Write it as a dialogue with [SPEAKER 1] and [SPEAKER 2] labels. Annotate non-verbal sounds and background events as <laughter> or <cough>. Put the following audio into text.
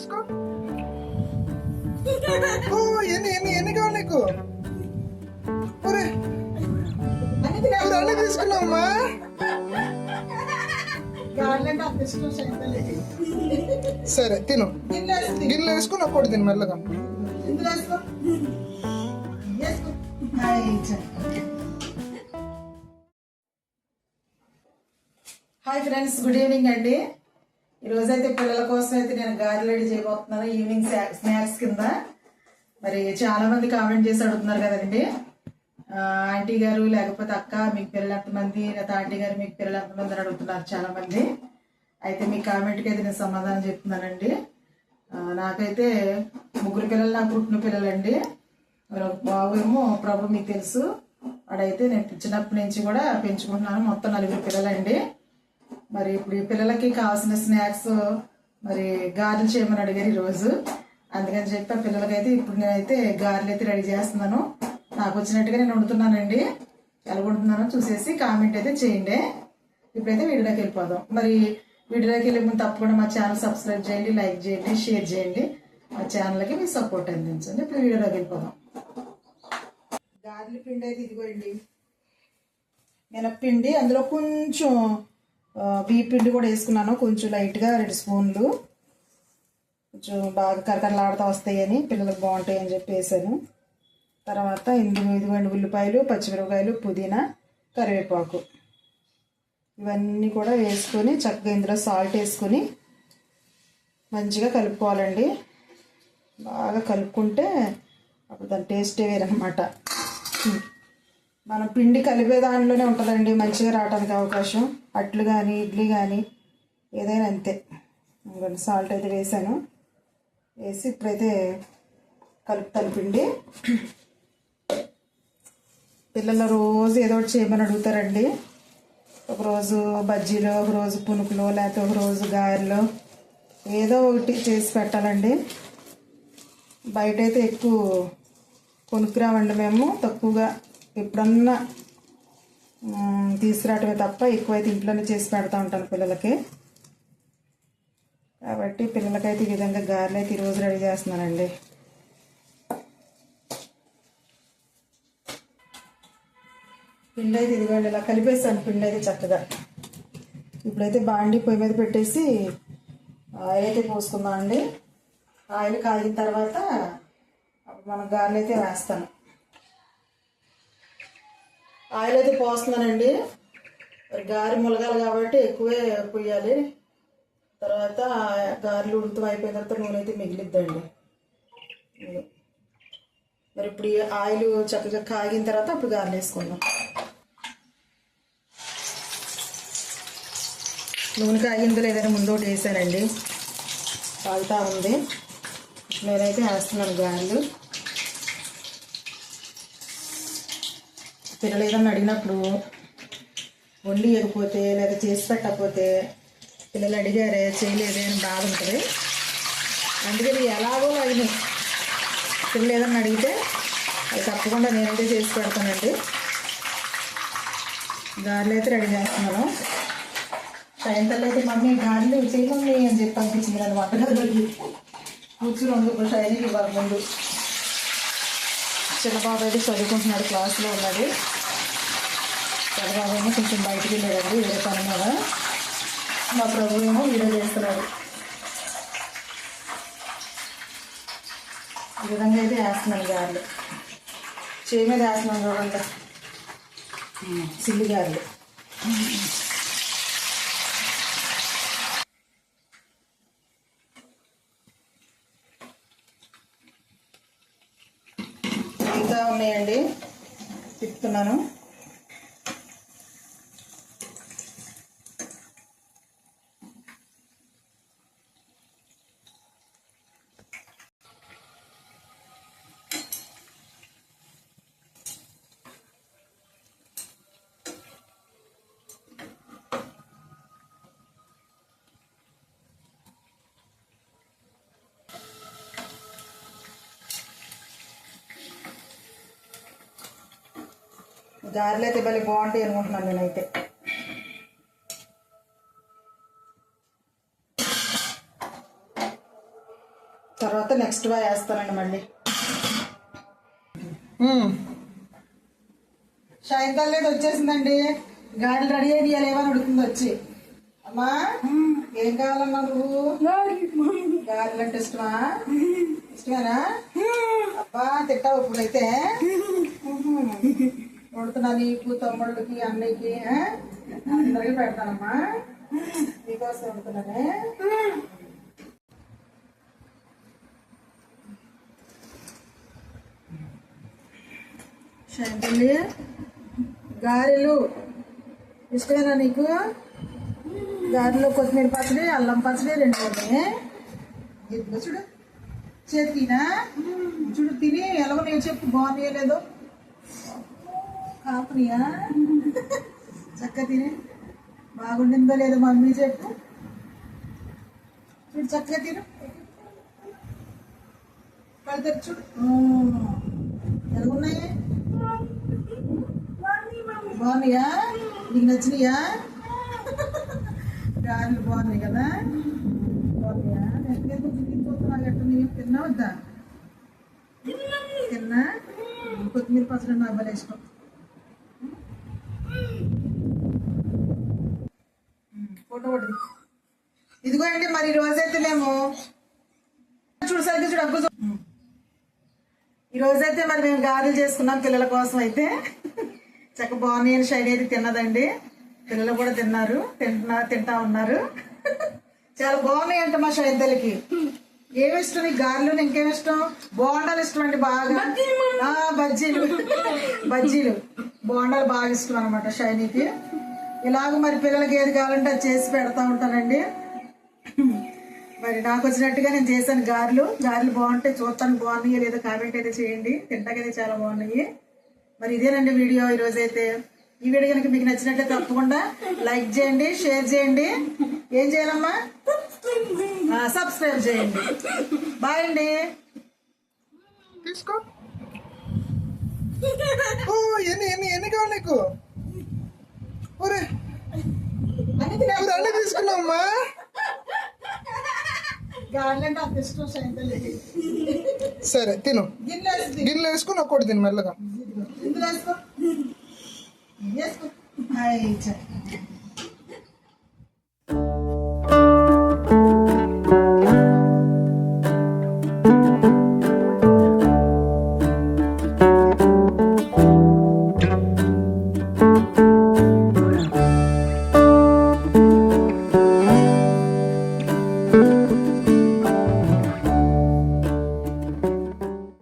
[SPEAKER 1] తీసుకో. ఎన్ని ఎన్ని ఎన్ని కావాలి నీకు? ఒరే. అన్ని తీసుకున్నావమ్మా. సరే తిను.
[SPEAKER 2] గిన్నె.
[SPEAKER 1] గిన్నెలో వేసుకుని ఒక్కటి తిను మెల్లగా.
[SPEAKER 2] Hi friends. గుడ్ ఈవినింగ్ అండి. ఈరోజైతే పిల్లల కోసం అయితే నేను గారెలు రెడీ చేయబోతున్నాను. ఈవినింగ్ స్నాక్స్ కింద. మరి చాలా మంది కామెంట్ చేసి అడుగుతున్నారు కదండి. ఆంటీ గారు లేకపోతే అక్క మీకు పిల్లలు ఎంతమంది లేదా ఆంటీ గారు మీకు పిల్లలు ఎంతమంది అని అడుగుతున్నారు చాలా మంది. అయితే మీ కామెంట్కి అయితే నేను సమాధానం చెప్తున్నానండి. నాకైతే ముగ్గురు పిల్లలు నాకు పుట్టిన పిల్లలండి. మరి ఒక బాబు ఏమో ప్రభు మీకు తెలుసు. వాడైతే నేను చిన్నప్పటి నుంచి కూడా పెంచుకుంటున్నాను. మొత్తం నలుగురు పిల్లలండి. మరి ఇప్పుడు పిల్లలకి కావాల్సిన స్నాక్స్ మరి గారెలు చేయమని అడిగారు ఈరోజు. అందుకని చెప్పి పిల్లలకైతే ఇప్పుడు నేనైతే గారెలు అయితే రెడీ చేస్తున్నాను. నాకు వచ్చినట్టుగా నేను వండుతున్నానండి. ఎలా వండుతున్నానో చూసేసి కామెంట్ అయితే చేయండి. ఇప్పుడైతే వీడియోలోకి వెళ్ళిపోదాం. మరి వీడియోలోకి వెళ్ళే ముందు తప్పకుండా మా ఛానల్ సబ్స్క్రైబ్ చేయండి లైక్ చేయండి షేర్ చేయండి. మా ఛానల్కి మీ సపోర్ట్ అందించండి. ఇప్పుడు వీడియోలోకి వెళ్ళిపోదాం. గారెల పిండి అయితే ఇదిగోండి. మినప్పిండి అందులో కొంచెం పిండి కూడా వేసుకున్నాను. కొంచెం లైట్గా రెండు స్పూన్లు. కొంచెం బాగా కరకరలాడుతూ వస్తాయని పిల్లలకు బాగుంటాయి అని చెప్పి వేసాను తర్వాత ఇందులో ఇదిగోండి ఉల్లిపాయలు పచ్చిమిరపకాయలు పుదీనా కరివేపాకు. ఇవన్నీ కూడా వేసుకొని చక్కగా ఇందులో సాల్ట్ వేసుకొని మంచిగా కలుపుకోవాలండి. బాగా కలుపుకుంటే అప్పుడు దాని టేస్టే వేరనమాట మనం పిండి కలిపే దానిలోనే ఉంటుందండి మంచిగా రావడానికి అవకాశం. అట్లు కానీ ఇడ్లీ కానీ ఏదైనా అంతే. ఇంకొంచెం సాల్ట్ అయితే వేసాను. వేసి ఇప్పుడైతే కలుపుతాను పిండి. పిల్లలు రోజు ఏదో ఒకటి చేయమని అడుగుతారండి. ఒకరోజు బజ్జీలు ఒకరోజు పునుకులు లేకపోతే ఒకరోజు గారెలో ఏదో ఒకటి చేసి పెట్టాలండి. బయట అయితే ఎక్కువ కొనుక్కురామండి మేము తక్కువగా ఎప్పుడన్నా తీసుకురావటమే తప్ప ఎక్కువైతే ఇంట్లోనే చేసి పెడతా ఉంటాను పిల్లలకి. కాబట్టి పిల్లలకైతే ఈ విధంగా గారెలు అయితే ఈరోజు రెడీ చేస్తున్నానండి. పిండి అయితే ఇదిగోండి ఇలా కలిపేసాను పిండి అయితే చక్కగా. ఇప్పుడైతే బాండి పొయ్యి మీద పెట్టేసి ఆయిల్ అయితే పోసుకుందాం అండి ఆయిల్ కాగిన తర్వాత మనం గారెలు అయితే వేస్తాను. ఆయిల్ అయితే పోస్తున్నానండి. మరి గారె ములగాలి కాబట్టి ఎక్కువే పోయాలి తర్వాత గారెలు ఉడుతూ అయిపోయిన తర్వాత నూనె అయితే మిగిలిద్దండి. మరి ఇప్పుడు ఈ ఆయిల్ చక్కగా కాగిన తర్వాత అప్పుడు గారెలు వేసుకుందాం. నూనె కాగిందో లేదని ముందు ఒకటి వేసానండి. కాగుతా ఉంది. నేనైతే వేస్తున్నాను గారెలు. పిల్లలు ఏదన్నా అడిగినప్పుడు వండి ఇవ్వకపోతే లేదా చేసి పెట్టకపోతే పిల్లలు అడిగారే చేయలేదే అని బాధ ఉంటుంది. అందుకని ఎలాగో అడిగి పిల్లలు ఏదన్నా అడిగితే అది తప్పకుండా నేనైతే చేసి పెడతానండి. గారెలు అయితే రెడీ చేస్తున్నాను. సాయంత్రం అయితే మమ్మీ గారెలు చేయి అని చెప్పి పంపించింది నన్ను వంటగదిలోకి. కూర్చుని ఉంది ఇప్పుడు షైనింగ్ ఇవ్వాలి ముందు. చిన్నబాబు అయితే చదువుకుంటున్నాడు క్లాస్లో ఉన్నాడు. పెద్దబాబు ఏమో కొంచెం బయటికి వెళ్ళాడండి వేరే పని మీద మా ప్రభు ఏమో వీడియో చేస్తున్నాడు. ఈ విధంగా అయితే వేస్తున్నాను గారెలు. చేయి మీద వేస్తున్నాను చూడండి. సిల్లి గారెలు. ఉన్నాయండి. తిప్పుతున్నాను. గారెలు అయితే భలే బాగుంటాయి అనుకుంటున్నాను నేనైతే. తర్వాత నెక్స్ట్ వా వేస్తానండి మళ్ళీ. సాయంకాలం లేదు వచ్చేసిందండి. గాడిలు రెడీ అయ్యి ఏమని అడుగుతుంది వచ్చి. అమ్మా ఏం కావాలన్నా నువ్వు? గారెలు అంటే ఇష్టమా? ఇష్టమేనా? అబ్బా తిట్టావు ఇప్పుడైతే <laughs> వండుతున్నాను నీకు తమ్ముళ్ళకి అన్నయ్యకి అందరికి పెడతానమ్మా. నీకోసం వండుతున్నానే శాంతల్లి గారెలు. ఇష్టమేనా నీకు? గారెలో కొత్తిమీర పచ్చడి అల్లం పచ్చడి రెండు ఉన్నాయి ఇదిగో చూడు. చేతికినా? చూడు తిని ఎలా నేను చెప్పు బాగున్నాయో లేదో. కాపునియా చక్క తిని. బాగుండిందో లేదో మమ్మీ చెప్పు. చూడు చక్కగా తిను. కళ్ళు చూడు. ఎలా ఉన్నాయి బాగున్నాయా? నీకు నచ్చినాయా? గారెలు బాగున్నాయి కదా? బాగున్నాయా? నేను కొంచెం తినిపోతున్నా ఎట్టున్నాయి తిన్నా వద్దా తిన్నా? కొత్తిమీర పచ్చడి నా భలే ఇష్టం. ఒకటి ఇదిగో అండి మరి ఈ రోజైతే మేము చూడు సరిగ్గా చూడు అగ్గు ఈ రోజైతే మరి మేము గారెలు చేసుకున్నాం పిల్లల కోసం అయితే. చక్క బాగున్నాయి అని షైన్ అయితే తిన్నదండి. పిల్లలు కూడా తిన్నారు తింటున్నా తింటా ఉన్నారు. చాలా బాగున్నాయి అంట మా షైద్దలకి ఏమి ఇష్టం? నీకు గారెలు ఇంకేమి ఇష్టం? బోండాలు ఇష్టం అండి బాగా. బజ్జీలు. బజ్జీలు. బోండాలు బాగా ఇష్టం అనమాట షైనీకి. ఇలాగ మరి పిల్లలకి ఏది కావాలంటే అది చేసి పెడతా ఉంటానండి. మరి నాకు వచ్చినట్టుగా నేను చేశాను గారెలు. గారెలు బాగుంటాయి చూస్తాను బాగున్నాయి లేదో కామెంట్ అయితే చేయండి. తింటాకైతే చాలా బాగున్నాయి. మరి ఇదేనండి వీడియో ఈరోజు అయితే. ఈ వీడియో కనుక మీకు నచ్చినట్లయితే తప్పకుండా లైక్ చేయండి షేర్ చేయండి. ఏం చేయాలమ్మా? సబ్స్క్రైబ్ చేయండి. బాయ్ అండి.
[SPEAKER 1] తీసుకో. ఎన్ని ఎన్ని ఎన్ని కావాలి నీకు?
[SPEAKER 2] అన్ని తీసుకున్నామ్మా
[SPEAKER 1] సరే తిను. గిన్నె వేసుకుని ఒక్కటి తిను మెల్లగా.
[SPEAKER 2] వేసుకో.